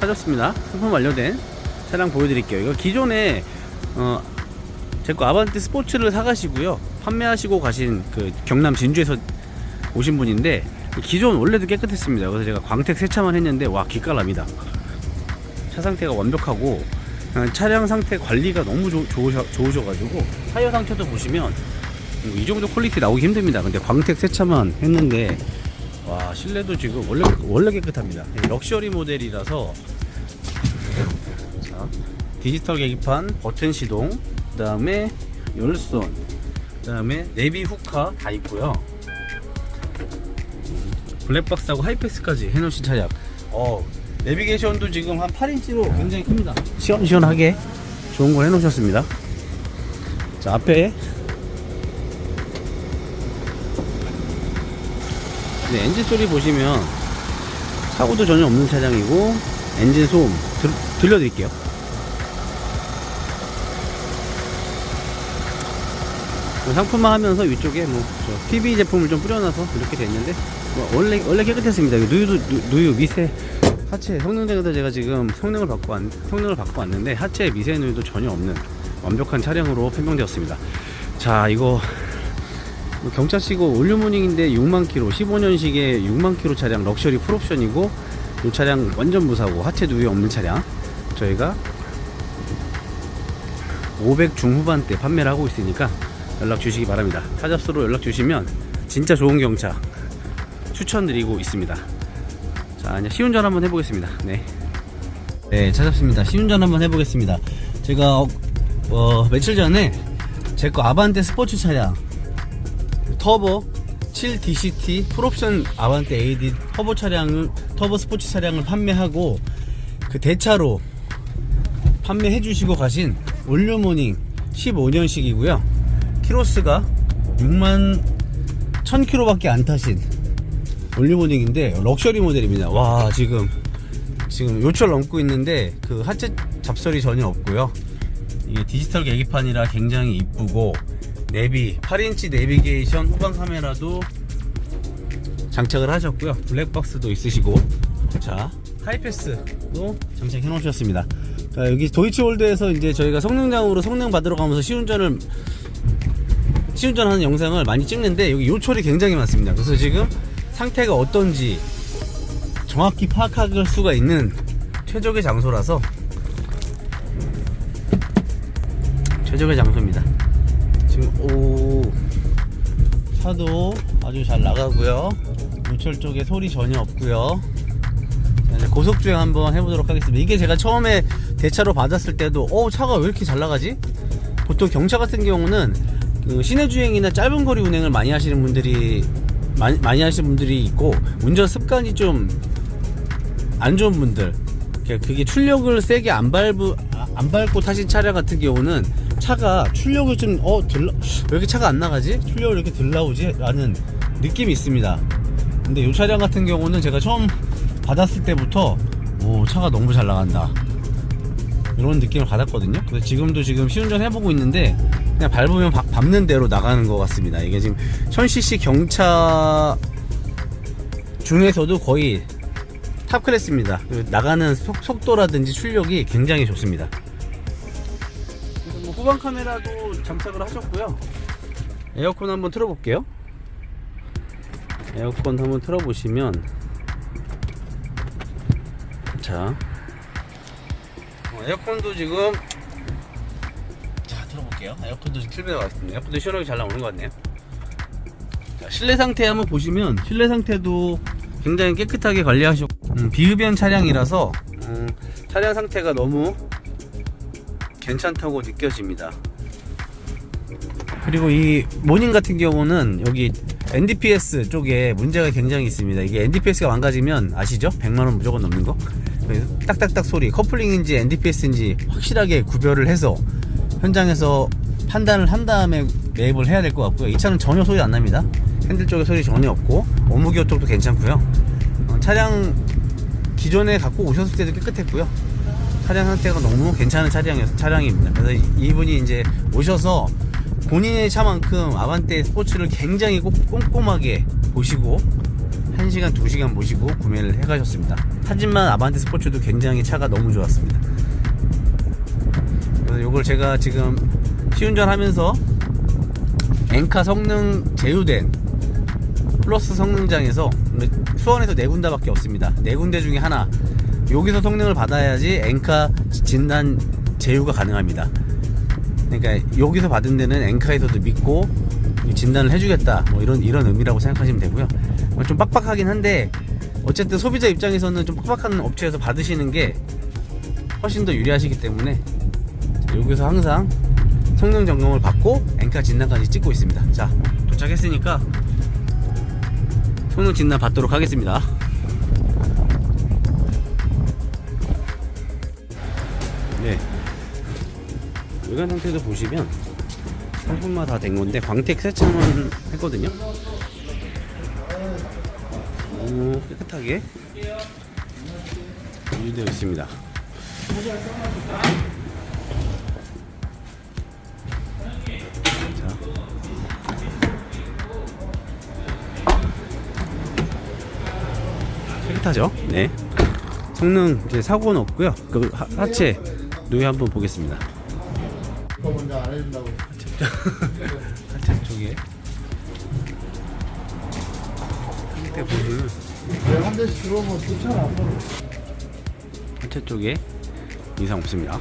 찾았습니다. 상품 완료된 차량 보여드릴게요. 이거 기존에 어, 제거 아반떼 스포츠를 사가시고요. 판매하시고 가신 그 경남 진주에서 오신 분인데 기존 원래도 깨끗했습니다. 그래서 제가 광택 세차만 했는데 와 기깔납니다. 차 상태가 완벽하고 어, 차량 상태 관리가 너무 좋, 좋으셔, 좋으셔가지고 타이어 상태도 보시면 뭐이 정도 퀄리티 나오기 힘듭니다. 근데 광택 세차만 했는데 와 실내도 지금 원래 원래 깨끗합니다. 이 럭셔리 모델이라서 자 디지털 계기판 버튼 시동 그다음에 열선 그다음에 내비 후카 다 있고요. 음, 블랙박스하고 하이패스까지 해놓으신 차량. 어 내비게이션도 지금 한 8인치로 굉장히 큽니다. 시원시원하게 좋은 걸 해놓으셨습니다. 자 앞에 네, 엔진 소리 보시면 사고도 전혀 없는 차량이고 엔진 소음 들, 들려드릴게요. 뭐 상품화 하면서 위쪽에 뭐 PB 제품을 좀 뿌려놔서 이렇게 됐는데 뭐 원래 원래 깨끗했습니다. 누유도 누, 누유 미세 하체 성능대에서 제가 지금 성능을 받고 왔, 성능을 받고 왔는데 하체 미세 누유도 전혀 없는 완벽한 차량으로 판명되었습니다. 자 이거 뭐 경차치고 올류모닝인데 6만 킬로 15년식의 6만 킬로 차량 럭셔리 풀옵션이고 이 차량 완전 무사고 하체 누유 없는 차량. 저희가 500 중후반대 판매를 하고 있으니까 연락 주시기 바랍니다. 타잡스로 연락 주시면 진짜 좋은 경차 추천드리고 있습니다. 자 이제 시운전 한번 해보겠습니다. 네, 네 찾았습니다. 시운전 한번 해보겠습니다. 제가 어, 어, 며칠 전에 제 거 아반떼 스포츠 차량 터보 7DCT 풀옵션 아반떼 AD 터보 차량을 터보 스포츠 차량을 판매하고 그 대차로 판매해 주시고 가신 올류모닝 15년식이고요. 키로스가 6만 1000km밖에 안 타신 올류모닝인데 럭셔리 모델입니다. 와 지금 지금 요철 넘고 있는데 그 하체 잡설이 전혀 없고요. 이게 디지털 계기판이라 굉장히 이쁘고 내비 8인치 내비게이션 후방 카메라도 장착을 하셨고요. 블랙박스도 있으시고. 자 하이패스도 장착해 놓으셨습니다. 자 여기 도이치월드에서 이제 저희가 성능장으로 성능 받으러 가면서 시운전을 시운전하는 영상을 많이 찍는데 여기 요철이 굉장히 많습니다. 그래서 지금 상태가 어떤지 정확히 파악할 수가 있는 최적의 장소라서 최적의 장소입니다 지금 오 차도 아주 잘 나가고요. 우철 쪽에 소리 전혀 없고요. 자, 이제 고속주행 한번 해보도록 하겠습니다. 이게 제가 처음에 대차로 받았을 때도 어 차가 왜 이렇게 잘 나가지? 보통 경차 같은 경우는 그 시내 주행이나 짧은 거리 운행을 많이 하시는 분들이 많이, 많이 하시는 분들이 있고 운전 습관이 좀 안 좋은 분들 그러니까 그게 출력을 세게 안 밟고 안 밟고 타신 차량 같은 경우는 차가 출력을 좀 어 들라 왜 이렇게 차가 안 나가지? 출력을 이렇게 들 나오지? 라는 느낌이 있습니다. 근데 이 차량 같은 경우는 제가 처음 받았을 때부터 오 차가 너무 잘 나간다. 이런 느낌을 받았거든요. 그래서 지금도 지금 시운전 해보고 있는데 그냥 밟으면 바- 밟는 대로 나가는 것 같습니다. 이게 지금 1000cc 경차 중에서도 거의 탑 클래스입니다. 그리고 나가는 속, 도라든지 출력이 굉장히 좋습니다. 후방 카메라도 장착을 하셨고요. 에어컨 한번 틀어볼게요. 에어컨 한번 틀어보시면 자 어, 에어컨도 지금 자 틀어볼게요. 에어컨도 지금 틀면 나왔습니다. 에어컨도 시원하게 잘 나오는 것 같네요. 자, 실내 상태 한번 보시면 실내 상태도 굉장히 깨끗하게 관리하셨고 음, 비흡연 차량이라서 음, 차량 상태가 너무 괜찮다고 느껴집니다. 그리고 이 모닝 같은 경우는 여기 NDPS 쪽에 문제가 굉장히 있습니다. 이게 NDPS가 망가지면 아시죠? 100만원 무조건 넘는 거. 딱딱딱 소리, 커플링인지 NDPS인지 확실하게 구별을 해서 현장에서 판단을 한 다음에 매입을 해야 될 것 같고요. 이 차는 전혀 소리 안 납니다. 핸들 쪽에 소리 전혀 없고 어무기어 쪽도 괜찮고요. 어, 차량 기존에 갖고 오셨을 때도 깨끗했고요. 차량 상태가 너무 괜찮은 차량, 차량입니다. 그래서 이- 이분이 이제 오셔서 본인의 차만큼 아반떼 스포츠를 굉장히 꼼- 꼼꼼하게 보시고 한 1시간, 2시간 모시고 구매를 해 가셨습니다. 하지만 아반떼 스포츠도 굉장히 차가 너무 좋았습니다. 그래서 이걸 제가 지금 시운전 하면서 엔카 성능 제휴된 플러스 성능장에서 수원에서 네 군데밖에 없습니다. 네 군데 중에 하나. 여기서 성능을 받아야지 엔카 진단 제휴가 가능합니다. 그러니까 여기서 받은 데는 엔카에서도 믿고 진단을 해주겠다. 뭐 이런 이런 의미라고 생각하시면 되고요. 뭐좀 빡빡하긴 한데 어쨌든 소비자 입장에서는 좀 빡빡한 업체에서 받으시는 게 훨씬 더 유리하시기 때문에 자, 여기서 항상 성능 점검을 받고 엔카 진단까지 찍고 있습니다. 자 도착했으니까 성능 진단 받도록 하겠습니다. 네. 외관 상태도 보시면 상품화 다된 건데 광택 세차만 했거든요. 너무 깨끗하게 유지되어 있습니다. 자. 깨끗하죠? 네. 성능 이제 사고는 없고요. 그 하- 하체 노예 한번 보겠습니다. 그거 먼저 안 해준다고. 하체 쪽에 밑에 보시면 내가 한 대씩 들어오면 좋잖아. 하체 쪽에 이상 없습니다.